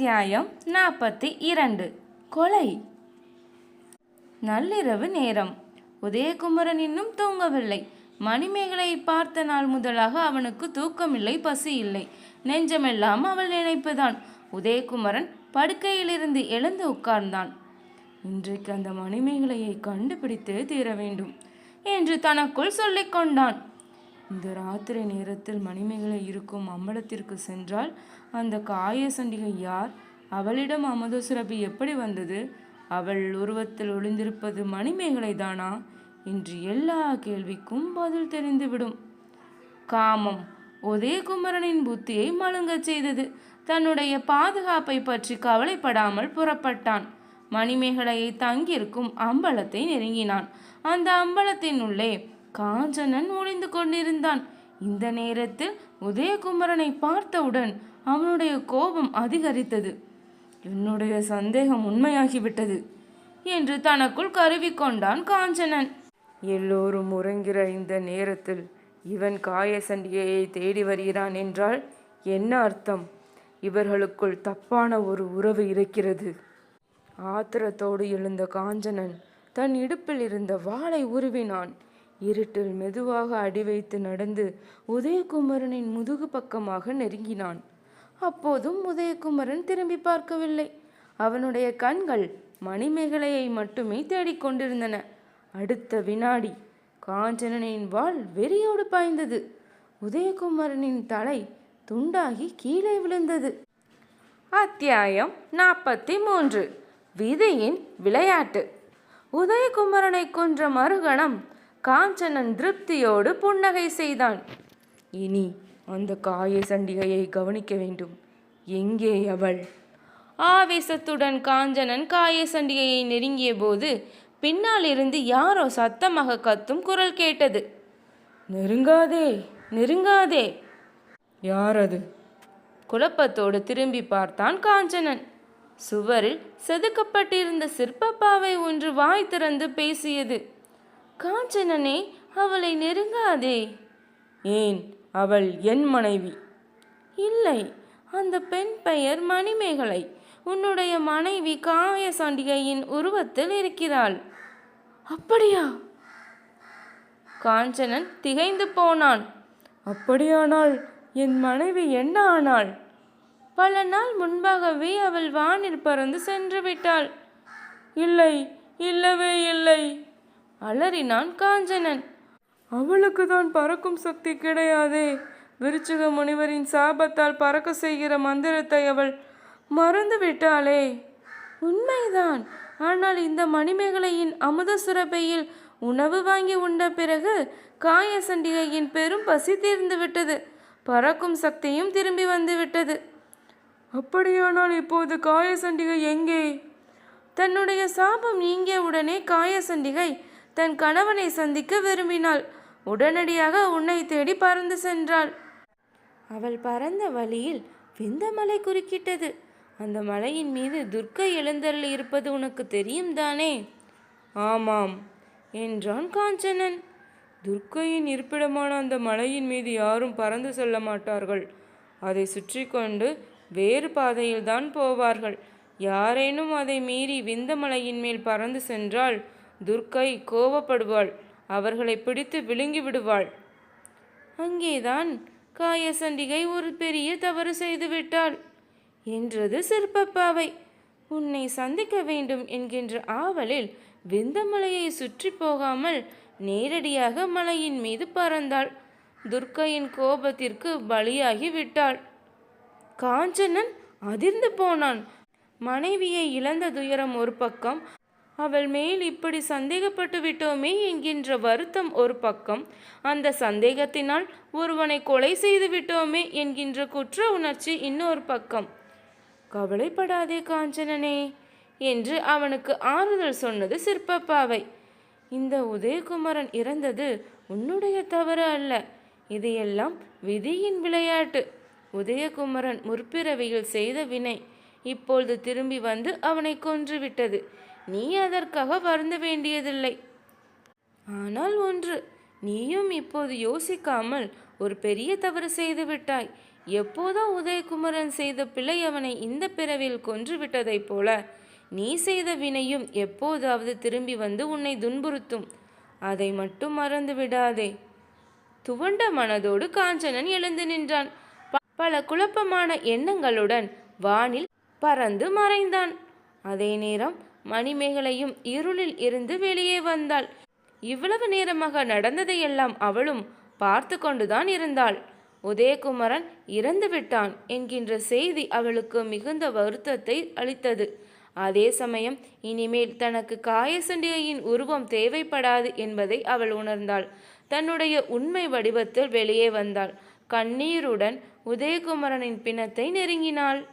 அத்தியாயம் நாற்பத்தி இரண்டு. கொலை. நள்ளிரவு நேரம். உதயகுமரன் இன்னும் தூங்கவில்லை. மணிமேகலை பார்த்த நாள் முதலாக அவனுக்கு தூக்கமில்லை பசி இல்லை. நெஞ்சமெல்லாம் அவள் நினைப்புதான். உதயகுமரன் படுக்கையிலிருந்து எழுந்து உட்கார்ந்தான். இன்றைக்கு அந்த மணிமேகலையை கண்டுபிடித்து தீர வேண்டும் என்று தனக்குள் சொல்லிக்கொண்டான். இந்த ராத்திரி நேரத்தில் மணிமேகலை இருக்கும் அம்பலத்திற்கு சென்றால் அந்த காய சண்டிகை யார்? அவளிடம் அமுத சுரபி எப்படி வந்தது? அவள் உருவத்தில் ஒளிந்திருப்பது மணிமேகலை தானா என்று எல்லா கேள்விக்கும் பதில் தெரிந்துவிடும். காமம். உதயகுமரனின் புத்தியை மழுங்கச் செய்தது. தன்னுடைய பாதுகாப்பை பற்றி கவலைப்படாமல் புறப்பட்டான். மணிமேகலையை தங்கியிருக்கும் அம்பலத்தை நெருங்கினான். அந்த அம்பலத்தின் உள்ளே காஞ்சனன் ஒளிந்து கொண்டிருந்தான். இந்த நேரத்தில் உதயகுமரனை பார்த்தவுடன் அவனுடைய கோபம் அதிகரித்தது. என்னுடைய சந்தேகம் உண்மையாகிவிட்டது என்று தனக்குள் கருவிக்கொண்டான் காஞ்சனன். எல்லோரும் உறங்கிற இந்த நேரத்தில் இவன் காயசண்டிகையை தேடி வருகிறான் என்றால் என்ன அர்த்தம்? இவர்களுக்குள் தப்பான ஒரு உறவு இருக்கிறது. ஆத்திரத்தோடு எழுந்த காஞ்சனன் தன் இடுப்பில் இருந்த வாளை உருவினான். இருட்டில் மெதுவாக அடி வைத்து நடந்து உதயகுமரனின் முதுகு பக்கமாக நெருங்கினான். அப்போதும் உதயகுமரன் திரும்பி பார்க்கவில்லை. அவனுடைய கண்கள் மணிமேகலையை மட்டுமே தேடிக்கொண்டிருந்தன அடுத்த வினாடி காஞ்சனனின் வாள் வெறியோடு பாய்ந்தது. உதயகுமரனின் தலை துண்டாகி கீழே விழுந்தது. அத்தியாயம் நாற்பத்தி மூன்று விதியின் விளையாட்டு. உதயகுமரனை கொன்ற மறுகணம் காஞ்சனன் திருப்தியோடு புன்னகை செய்தான். இனி அந்த காய சண்டிகையை கவனிக்க வேண்டும். எங்கே அவள்? ஆவேசத்துடன் காஞ்சனன் காய சண்டிகையை நெருங்கிய போது பின்னால் இருந்து யாரோ சத்தமாக கத்தும் குரல் கேட்டது. நெருங்காதே நெருங்காதே. யார் அது குழப்பத்தோடு திரும்பி பார்த்தான் காஞ்சனன். சுவரில் செதுக்கப்பட்டிருந்த சிற்பப்பாவை ஒன்று வாய் திறந்து பேசியது. காஞ்சனனே அவளை நெருங்காதே. ஏன்? அவள் என் மனைவி. இல்லை அந்த பெண் பெயர் மணிமேகலை. உன்னுடைய மனைவி காவிய சாண்டிகையின் உருவத்தில் இருக்கிறாள். அப்படியா? காஞ்சனன் திகைந்து போனான். அப்படியானால் என் மனைவி என்ன ஆனாள்? பல நாள் முன்பாகவே அவள் வானில் பறந்து சென்று விட்டாள். இல்லை இல்லவே இல்லை. அலறினான் காஞ்சனன். அவளுக்கு தான் பறக்கும் சக்தி கிடையாதே. விருச்சிக முனிவரின் சாபத்தால் பறக்க செய்கிற மந்திரத்தை அவள் மறந்து விட்டாளே உண்மைதான். ஆனால் இந்த மணிமேகலையின் அமுத சுரபையில் உணவு வாங்கி உண்ட பிறகு காய சண்டிகையின் பெரும் பசி தீர்ந்து விட்டது. பறக்கும் சக்தியும் திரும்பி வந்து விட்டது. அப்படியானால் இப்போது காய சண்டிகை எங்கே? தன்னுடைய சாபம் நீங்கிய உடனே காய சண்டிகை தன் கணவனை சந்திக்க விரும்பினாள். உடனடியாக உன்னை தேடி பறந்து சென்றாள். அவள் பறந்த வழியில் விந்தமலை குறுக்கிட்டது. அந்த மலையின் மீது துர்க்கை எழுந்தருள் இருப்பது உனக்கு தெரியும் தானே? ஆமாம் என்றான் காஞ்சனன். துர்க்கையின் இருப்பிடமான அந்த மலையின் மீது யாரும் பறந்து செல்ல மாட்டார்கள். அதை சுற்றி கொண்டு வேறு பாதையில்தான் போவார்கள். யாரேனும் அதை மீறி விந்தமலையின் மேல் பறந்து சென்றால் துர்க்கை கோபப்படுவாள். அவர்களை பிடித்து விழுங்கி விடுவாள். அங்கேதான் காயசண்டிகை ஒரு பெரிய தவறு செய்து விட்டாள். என்றது சிற்பப்பாவை. உன்னை சந்திக்க வேண்டும் என்கின்ற ஆவலில் விந்தமலையை சுற்றி போகாமல் நேரடியாக மலையின் மீது பறந்தாள். துர்க்கையின் கோபத்திற்கு பலியாகி விட்டாள். காஞ்சனன் அதிர்ந்து போனான். மனைவியை இழந்த துயரம் ஒரு பக்கம் அவள் மேல் இப்படி சந்தேகப்பட்டு விட்டோமே என்கின்ற வருத்தம் ஒரு பக்கம். அந்த சந்தேகத்தினால் ஒருவனை கொலை செய்து விட்டோமே என்கின்ற குற்ற உணர்ச்சி இன்னொரு பக்கம். கவலைப்படாதே காஞ்சனனே என்று அவனுக்கு ஆறுதல் சொன்னது சிற்பப்பாவை. இந்த உதயகுமரன் இறந்தது உன்னுடைய தவறு அல்ல. இதையெல்லாம் விதியின் விளையாட்டு. உதயகுமரன் முற்பிறவியில் செய்த வினை இப்பொழுது திரும்பி வந்து அவனை கொன்றுவிட்டது நீ அதற்காக வருந்த வேண்டியதில்லை. ஆனால் ஒன்று நீயும் இப்போது யோசிக்காமல் ஒரு பெரிய தவறு செய்து விட்டாய். எப்போதோ உதயகுமரன் செய்த பிழை அவனை இந்த பிறவில் கொன்று விட்டதைப் போல நீ செய்த வினையும் எப்போதாவது திரும்பி வந்து உன்னை துன்புறுத்தும். அதை மட்டும் மறந்து விடாதே. துவண்ட மனதோடு காஞ்சனன் எழுந்து நின்றான். பல குழப்பமான எண்ணங்களுடன் வானில் பறந்து மறைந்தான். அதே நேரம் மணிமேகலையும் இருளில் இருந்து வெளியே வந்தாள். இவ்வளவு நேரமாக நடந்ததையெல்லாம் அவளும் பார்த்து கொண்டுதான் இருந்தாள். உதயகுமரன் இறந்து விட்டான் என்கின்ற செய்தி அவளுக்கு மிகுந்த வருத்தத்தை அளித்தது. அதே சமயம் இனிமேல் தனக்கு காயசண்டிகையின் உருவம் தேவைப்படாது என்பதை அவள் உணர்ந்தாள். தன்னுடைய உண்மை வடிவத்தில் வெளியே வந்தாள். கண்ணீருடன் உதயகுமரனின் பிணத்தை நெருங்கினாள்.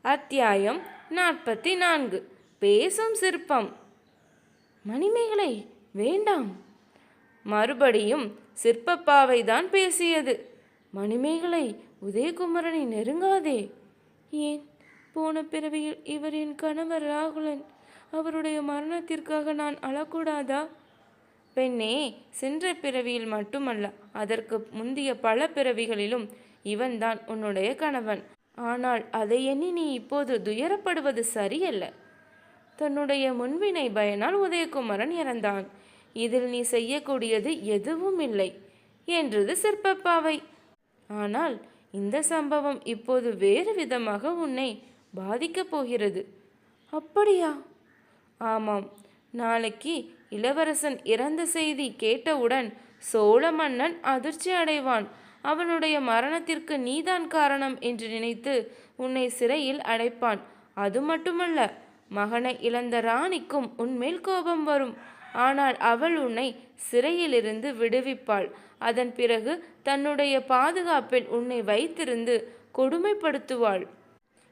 அத்தியாயம் நாற்பத்தி நான்கு. பேசும் சிற்பம். மணிமேகலை வேண்டாம். மறுபடியும் சிற்பப்பாவை தான் பேசியது. மணிமேகலை உதயகுமரனை நெருங்காதே. ஏன்? போன பிறவியில் இவர் என் கணவர் ராகுலன். அவருடைய மரணத்திற்காக நான் அழக்கூடாதா? பெண்ணே சென்ற பிறவியில் மட்டுமல்ல அதற்கு முந்திய பல பிறவிகளிலும் இவன்தான் உன்னுடைய கணவன். ஆனால் அதை எண்ணி நீ இப்போது துயரப்படுவது சரியல்ல. தன்னுடைய முன்வினை பயனால் உதயகுமரன் இறந்தான். இதில் நீ செய்யக்கூடியது எதுவும் இல்லை என்றது சிற்பப்பாவை. ஆனால் இந்த சம்பவம் இப்போது வேறு விதமாக உன்னை பாதிக்கப் போகிறது. அப்படியா? ஆமாம். நாளைக்கு இளவரசன் இறந்த செய்தி கேட்டவுடன் சோழ மன்னன் அதிர்ச்சி அடைவான். அவனுடைய மரணத்திற்கு நீதான் காரணம் என்று நினைத்து உன்னை சிறையில் அடைப்பான். அது மட்டுமல்ல மகனை இழந்த ராணிக்கும் உன்மேல் கோபம் வரும். ஆனால் அவள் உன்னை சிறையிலிருந்து விடுவிப்பாள். அதன் பிறகு தன்னுடைய பாதுகாப்பில் உன்னை வைத்திருந்து கொடுமைப்படுத்துவாள்.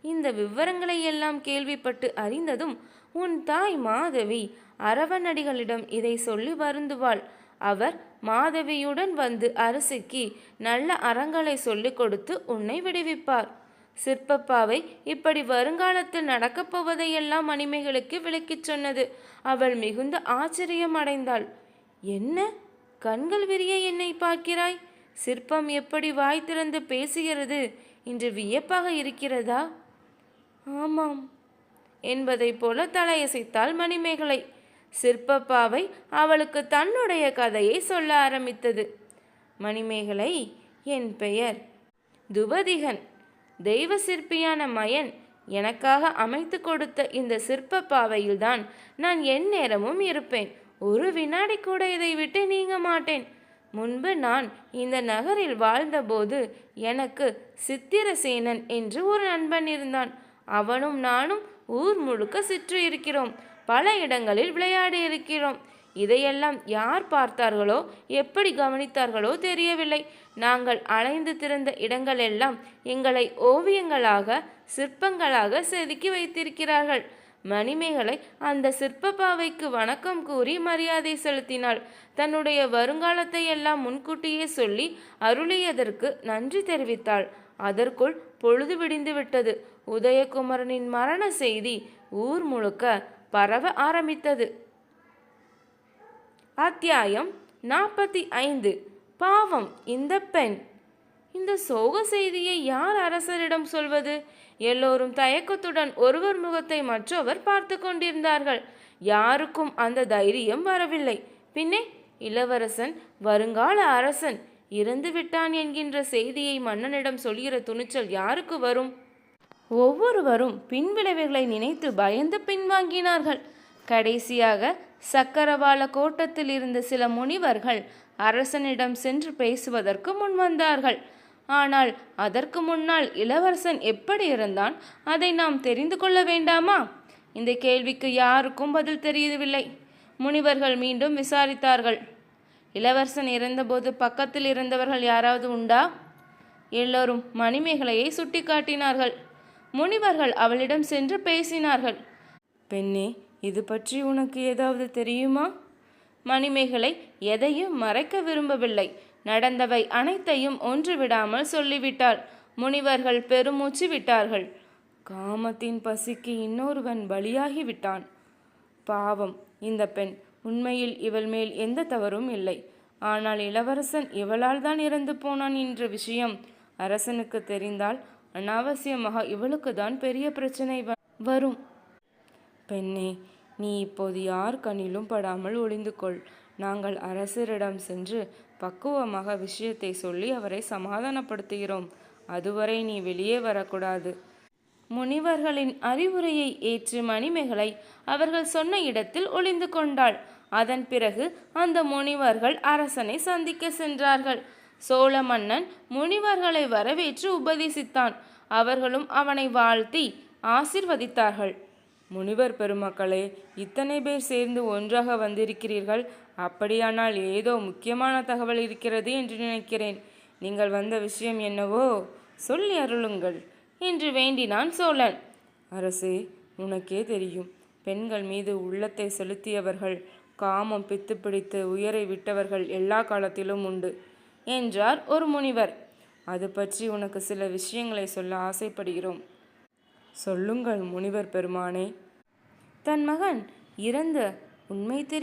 இந்த விவரங்களை எல்லாம் கேள்விப்பட்டு அறிந்ததும் உன் தாய் மாதவி அரவணடிகளிடம் இதை சொல்லி வருந்துவாள். அவர் மாதவியுடன் வந்து அரசிக்கு நல்ல அறங்களை சொல்லிக் கொடுத்து உன்னை விடுவிப்பார். சிற்பப்பாவை இப்படி வருங்காலத்தில் நடக்கப் போவதையெல்லாம் மணிமேகலுக்கு விளக்கிச் சொன்னது. அவள் மிகுந்த ஆச்சரியம் அடைந்தாள். என்ன? கண்கள் விரிய என்னை பார்க்கிறாய்? சிற்பம் எப்படி வாய் திறந்து பேசுகிறது? இன்று வியப்பாக இருக்கிறதா? ஆமாம் என்பதைப் போல தலையசைத்தாள் மணிமேகலை. சிற்பப்பாவை அவளுக்கு தன்னுடைய கதையை சொல்ல ஆரம்பித்தது. மணிமேகலை என் பெயர் துவதிகன். தெய்வ சிற்பியான மயன் எனக்காக அமைத்து கொடுத்த இந்த சிற்ப பாவையில்தான் நான் எந்நேரமும் இருப்பேன். ஒரு வினாடி கூட இதை விட்டு நீங்க மாட்டேன். முன்பு நான் இந்த நகரில் வாழ்ந்தபோது எனக்கு சித்திரசேனன் என்று ஒரு நண்பன் இருந்தான். அவனும் நானும் ஊர் முழுக்க சுற்றி இருக்கிறோம் பல இடங்களில் விளையாடி இருக்கிறோம் இதையெல்லாம் யார் பார்த்தார்களோ எப்படி கவனித்தார்களோ தெரியவில்லை. நாங்கள் அலைந்து திறந்த இடங்களெல்லாம் எங்களை ஓவியங்களாக சிற்பங்களாக செதுக்கி வைத்திருக்கிறார்கள். மணிமேகலை அந்த சிற்பப்பாவைக்கு வணக்கம் கூறி மரியாதை செலுத்தினாள். தன்னுடைய வருங்காலத்தை எல்லாம் முன்கூட்டியே சொல்லி அருளியதற்கு நன்றி தெரிவித்தாள். அதற்குள் பொழுது விடிந்து விட்டது. உதயகுமரனின் மரண செய்தி ஊர் முழுக்க பரவ ஆரம்பித்தது. அத்தியாயம் நாற்பத்தி ஐந்து. பாவம் இந்த பெண். இந்த சோக செய்தியை யார் அரசரிடம் சொல்வது? எல்லோரும் தயக்கத்துடன் ஒருவர் முகத்தை மற்றவர் பார்த்து கொண்டிருந்தார்கள். யாருக்கும் அந்த தைரியம் வரவில்லை. பின்னே இளவரசன் வருங்கால அரசன் இறந்து விட்டான் என்கின்ற செய்தியை மன்னனிடம் சொல்கிற துணிச்சல் யாருக்கு வரும்? ஒவ்வொருவரும் பின்விளைவுகளை நினைத்து பயந்து பின்வாங்கினார்கள். கடைசியாக சக்கரவாள கோட்டத்தில் இருந்த சில முனிவர்கள் அரசனிடம் சென்று பேசுவதற்கு முன்வந்தார்கள் ஆனால் அதற்கு முன்னால் இளவரசன் எப்படி இருந்தான்? அதை நாம் தெரிந்து கொள்ள வேண்டாமா? இந்த கேள்விக்கு யாருக்கும் பதில் தெரியவில்லை முனிவர்கள் மீண்டும் விசாரித்தார்கள். இளவரசன் இறந்தபோது பக்கத்தில் இருந்தவர்கள் யாராவது உண்டா? எல்லோரும் மணிமேகலையை சுட்டிக்காட்டினார்கள். முனிவர்கள் அவளிடம் சென்று பேசினார்கள். பெண்ணே இது பற்றி உனக்கு ஏதாவது தெரியுமா? மணிமேகலை எதையும் மறைக்க விரும்பவில்லை. நடந்தவை அனைத்தையும் ஒன்று விடாமல் சொல்லிவிட்டாள். முனிவர்கள் பெருமூச்சு விட்டார்கள். காமத்தின் பசிக்கு இன்னொருவன் பலியாகி விட்டான் பாவம் இந்த பெண். உண்மையில் இவள் மேல் எந்த தவறும் இல்லை. ஆனால் இளவரசன் இவளால் தான் இறந்து போனான் என்ற விஷயம் அரசனுக்கு தெரிந்தால் அனாவசியமாக இவளுக்கு தான் பெரிய பிரச்சனை வ- வரும். பெண்ணே நீ இப்போது யார் கண்ணிலும் படாமல் ஒளிந்து கொள் நாங்கள் அரசரிடம் சென்று பக்குவமாக விஷயத்தை சொல்லி அவரை சமாதானப்படுத்துகிறோம். அதுவரை நீ வெளியே வரக்கூடாது. முனிவர்களின் அறிவுரையை ஏற்று மணிமேகலை அவர்கள் சொன்ன இடத்தில் ஒளிந்து கொண்டாள். அதன் பிறகு அந்த முனிவர்கள் அரசனை சந்திக்க சென்றார்கள். சோழ மன்னன் முனிவர்களை வரவேற்று உபதேசித்தான். அவர்களும் அவனை வாழ்த்தி ஆசிர்வதித்தார்கள். முனிவர் பெருமக்களே இத்தனை பேர் சேர்ந்து ஒன்றாக வந்திருக்கிறீர்கள். அப்படியானால் ஏதோ முக்கியமான தகவல் இருக்கிறது என்று நினைக்கிறேன். நீங்கள் வந்த விஷயம் என்னவோ சொல்லி அருளுங்கள் என்று வேண்டினான் சோழன். அரசே உனக்கே தெரியும். பெண்கள் மீது உள்ளத்தை செலுத்தியவர்கள் காமம் பித்து பிடித்து உயரை விட்டவர்கள் எல்லா காலத்திலும் உண்டு என்றார் ஒரு முனிவர். அது பற்றி உனக்கு சில விஷயங்களை சொல்ல ஆசைப்படுகிறோம். சொல்லுங்கள் முனிவர் பெருமானே. தன் மகன் இறந்த உண்மை தெரி